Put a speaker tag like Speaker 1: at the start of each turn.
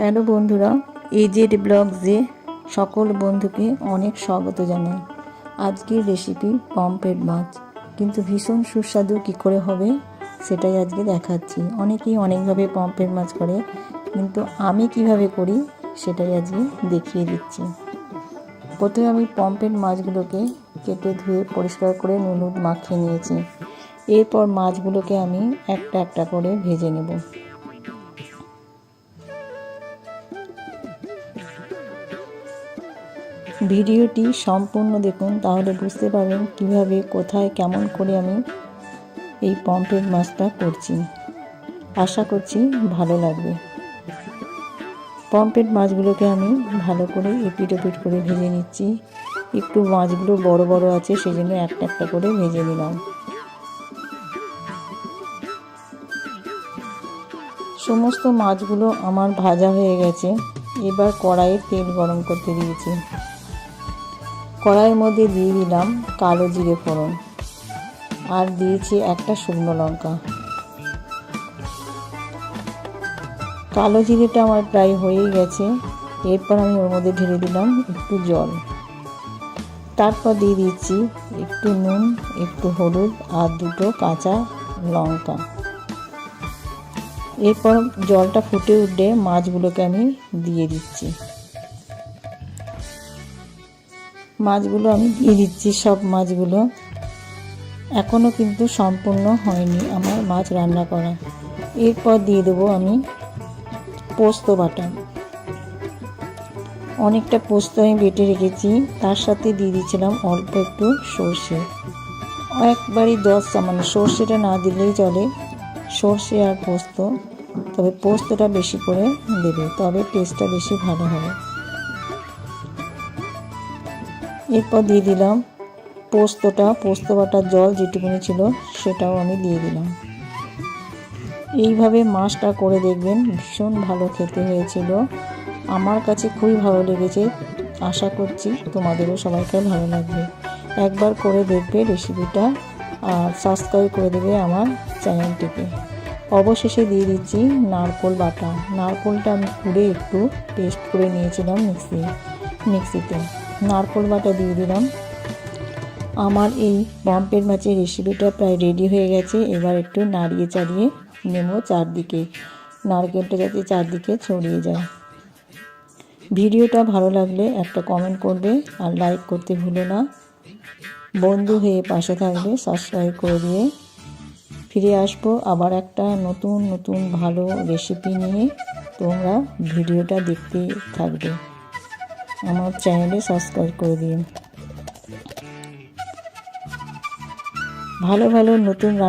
Speaker 1: Hello বন্ধুরা, AZ ব্লগসে সকল বন্ধুকে অনেক স্বাগত জানাই। আজকের রেসিপি পম্পেট মাছ। কিন্তু ভীষণ সুস্বাদু কী করে হবে সেটাই আজকে দেখাচ্ছি। অনেকেই অনেকভাবে পম্পেট মাছ করে, কিন্তু আমি কীভাবে করি সেটাই আজকে দেখিয়ে দিচ্ছি। প্রথমে আমি পম্পেট মাছগুলোকে কেটে ধুয়ে পরিষ্কার করে নুন মাখিয়ে নিয়েছি। এরপর মাছগুলোকে আমি একটা একটা করে ভেজে নেব। ভিডিওটি সম্পূর্ণ দেখুন, তাহলে বুঝতে পারবেন কীভাবে, কোথায়, কেমন করে আমি এই পম্পেট মাছটা করছি। আশা করছি ভালো লাগবে। পম্পেট মাছগুলোকে আমি ভালো করে এপিট ওপিট করে ভেজে নিচ্ছি। একটু মাছগুলো বড় বড় আছে সেই জন্য একটা একটা করে ভেজে নিলাম। সমস্ত মাছগুলো আমার ভাজা হয়ে গেছে। এবার কড়াইয়ে তেল গরম করতে দিয়েছি। কড়াইয়ের মধ্যে দিয়ে দিলাম কালো জিরে ফোড়ন। আর দিয়েছি একটা শুকনো লঙ্কা। কালো জিরেটা আমার প্রায় হয়েই গেছে। এরপর আমি ওর মধ্যে ঢেলে দিলাম একটু জল। তারপর দিয়ে দিচ্ছি একটু নুন, একটু হলুদ আর দুটো কাঁচা লঙ্কা। এরপর জলটা ফুটে উঠলে মাছগুলোকে আমি দিয়ে দিচ্ছি। মাছগুলো আমি দিয়ে দিচ্ছি, সব মাছগুলো। এখনও কিন্তু সম্পূর্ণ হয়নি আমার মাছ রান্না করা। এরপর দিয়ে দেবো আমি পোস্ত বাটা। অনেকটা পোস্ত আমি বেটে রেখেছি, তার সাথে দিয়ে দিয়েছিলাম অল্প একটু সর্ষে। একবারই দশ মানে সর্ষেটা না দিলেই চলে সর্ষে আর পোস্ত। তবে পোস্তটা বেশি করে দেবে, তবে টেস্টটা বেশি ভালো হবে। এরপর দিয়ে দিলাম পোস্তটা, পোস্ত বাটার জল যেটুকুনি ছিল সেটাও আমি দিয়ে দিলাম। এইভাবে মাছটা করে দেখবেন ভীষণ ভালো খেতে হয়েছিল। আমার কাছে খুবই ভালো লেগেছে। আশা করছি তোমাদেরও সবাইকে ভালো লাগবে। একবার করে দেখবে রেসিপিটা আর সাবস্ক্রাইব করে দেবে আমার চ্যানেলটিকে। অবশেষে দিয়ে দিচ্ছি নারকোল বাটা। নারকোলটা আমি পুড়ে একটু পেস্ট করে নিয়েছিলাম মিক্সি মিক্সিতে নারকোল বাটা দিয়ে দিলাম। আমার এই পম্পের মাছের রেসিপিটা প্রায় রেডি হয়ে গেছে। এবার একটু নাড়িয়ে চাড়িয়ে নেব চারদিকে। নারকেলটা যাতে চারদিকে ছড়িয়ে যায়। ভিডিওটা ভালো লাগলে একটা কমেন্ট করবে আর লাইক করতে ভুলো না। বন্ধু হয়ে পাশে থাকবে সাবস্ক্রাইব করে দিয়ে। ফিরে আসব আবার একটা নতুন নতুন ভালো রেসিপি নিয়ে। তোমরা ভিডিওটা দেখতে থাকবে। আমার চ্যানেলে সাবস্ক্রাইব করে দিন। ভালো ভালো নতুন